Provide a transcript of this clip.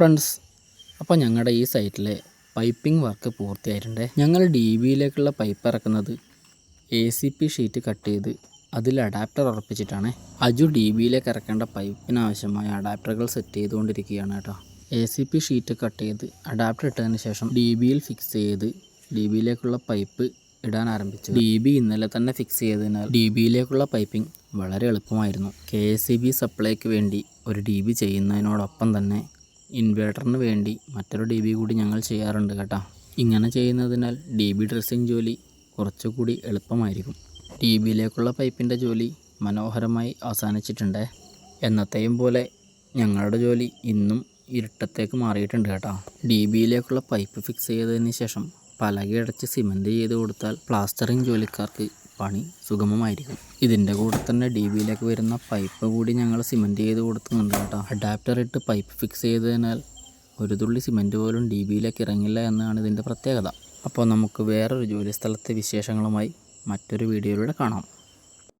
Friends അപ്പോൾ ഞങ്ങളുടെ ഈ സൈറ്റിലെ പൈപ്പിംഗ് വർക്ക് പൂർത്തിയായിട്ടുണ്ട്. ഞങ്ങൾ ഡി ബിയിലേക്കുള്ള പൈപ്പ് ഇറക്കുന്നത് A C P sheet cut ചെയ്ത് അതിൽ അഡാപ്റ്റർ ഉറപ്പിച്ചിട്ടാണ്. അജു ഡി ബിയിലേക്ക് ഇറക്കേണ്ട പൈപ്പിനാവശ്യമായ അഡാപ്റ്ററുകൾ സെറ്റ് ചെയ്തുകൊണ്ടിരിക്കുകയാണ് കേട്ടോ. A C P sheet cut ചെയ്ത് അഡാപ്റ്റർ ഇട്ടതിന് ശേഷം ഡി ബിയിൽ ഫിക്സ് ചെയ്ത് ഡി ബിയിലേക്കുള്ള പൈപ്പ് ഇടാൻ ആരംഭിച്ചു. ഡി ബി ഇന്നലെ തന്നെ ഫിക്സ് ചെയ്തതിനാൽ ഡി ബിയിലേക്കുള്ള പൈപ്പിംഗ് വളരെ എളുപ്പമായിരുന്നു. കെ എസ് സി ബി സപ്ലൈക്ക് വേണ്ടി ഒരു ഡി ബി ചെയ്യുന്നതിനോടൊപ്പം തന്നെ ഇൻവേർട്ടറിന് വേണ്ടി മറ്റൊരു ഡി ബി കൂടി ഞങ്ങൾ ചെയ്യാറുണ്ട് കേട്ടോ. ഇങ്ങനെ ചെയ്യുന്നതിനാൽ ഡി ബി ഡ്രസ്സിങ് ജോലി കുറച്ചുകൂടി എളുപ്പമായിരിക്കും. ഡി ബിയിലേക്കുള്ള പൈപ്പിന്റെ ജോലി മനോഹരമായി അവസാനിച്ചിട്ടുണ്ട്. എന്നത്തെയും പോലെ ഞങ്ങളുടെ ജോലി ഇന്നും ഇരുട്ടത്തേക്ക് മാറിയിട്ടുണ്ട് കേട്ടോ. ഡി ബിയിലേക്കുള്ള പൈപ്പ് ഫിക്സ് ചെയ്തതിന് ശേഷം പലകയടച്ച് സിമന്റ് ചെയ്ത് കൊടുത്താൽ പ്ലാസ്റ്ററിങ് ജോലിക്കാർക്ക് പണി സുഗമമായിരിക്കും. ഇതിന്റെ കൂടെ തന്നെ ഡി ബിയിലേക്ക് വരുന്ന പൈപ്പ് കൂടി ഞങ്ങൾ സിമെന്റ് ചെയ്ത് കൊടുക്കുന്നുണ്ട് കേട്ടോ. അഡാപ്റ്റർ ഇട്ട് പൈപ്പ് ഫിക്സ് ചെയ്തതിനാൽ ഒരു തുള്ളി സിമെന്റ് പോലും ഡി ബിയിലേക്ക് ഇറങ്ങില്ല എന്നാണ് ഇതിന്റെ പ്രത്യേകത. അപ്പോൾ നമുക്ക് വേറൊരു ജോലി സ്ഥലത്തെ വിശേഷങ്ങളുമായി മറ്റൊരു വീഡിയോയിലൂടെ കാണാം.